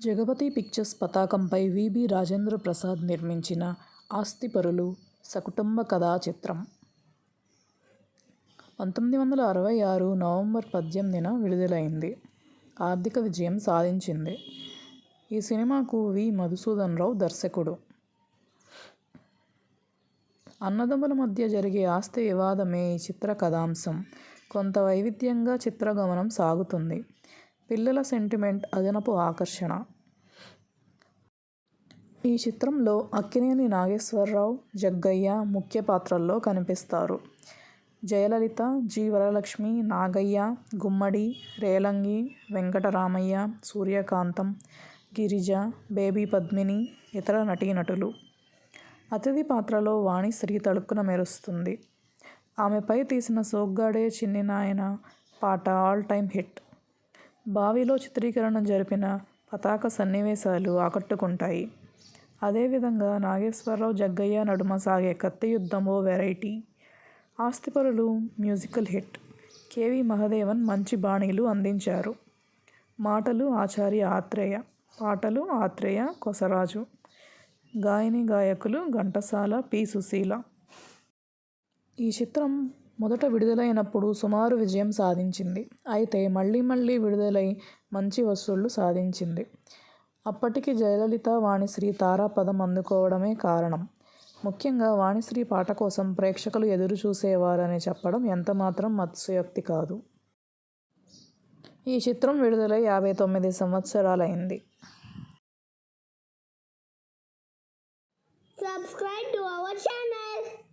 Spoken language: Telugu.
జగపతి పిక్చర్స్ పతాకంపై విబి రాజేంద్ర ప్రసాద్ నిర్మించిన 'ఆస్తిపరులు' సకుటుంబ కథా చిత్రం. పంతొమ్మిది వందల అరవై ఆరు నవంబర్ పద్దెనిమిదిన విడుదలైంది. ఆర్థిక విజయం సాధించింది. ఈ సినిమాకు వి. మధుసూదనరావు దర్శకుడు. అన్నదమ్ముల మధ్య జరిగే ఆస్తి వివాదమే ఈ చిత్ర కథాంశం. కొంత వైవిధ్యంగా చిత్రగమనం సాగుతుంది. పిల్లల సెంటిమెంట్ అదనపు ఆకర్షణ. ఈ చిత్రంలో అక్కినేని నాగేశ్వరరావు, జగ్గయ్య ముఖ్య పాత్రల్లో కనిపిస్తారు. జయలలిత, జీవరలక్ష్మి నాగయ్య, గుమ్మడి, రేలంగి, వెంకటరామయ్య, సూర్యకాంతం, గిరిజ, బేబీ పద్మిని, ఇతర నటీనటులు. అతిథి పాత్రలో వాణిశ్రీ తళుక్కున మెరుస్తుంది. ఆమెపై తీసిన 'సోగ్గాడే చిన్ని నాయన పాట ఆల్ టైమ్ హిట్. బావిలో చిత్రీకరణ జరిపిన పతాక సన్నివేశాలు ఆకట్టుకుంటాయి. అదేవిధంగా నాగేశ్వరరావు, జగ్గయ్య నడుమ సాగే కత్తియుద్ధం ఓ variety. 'Aasthiparulu' musical hit. KV Mahadevan మంచి బాణీలు అందించారు. మాటలు ఆచార్య ఆత్రేయ, పాటలు ఆత్రేయ, కొసరాజు. గాయని గాయకులు ఘంటసాల, పి. సుశీల. ఈ చిత్రం మొదట విడుదలైనప్పుడు సుమారు విజయం సాధించింది. అయితే మళ్ళీ మళ్ళీ విడుదలై మంచి వసూళ్ళు సాధించింది. అప్పటికి జయలలిత వాణిశ్రీ తారాపదం అందుకోవడమే కారణం. ముఖ్యంగా వాణిశ్రీ పాట కోసం ప్రేక్షకులు ఎదురు చూసేవారని చెప్పడం ఎంతమాత్రం మత్స్యోక్తి కాదు. ఈ చిత్రం విడుదలై యాభై తొమ్మిది సంవత్సరాలైంది. Subscribe to our channel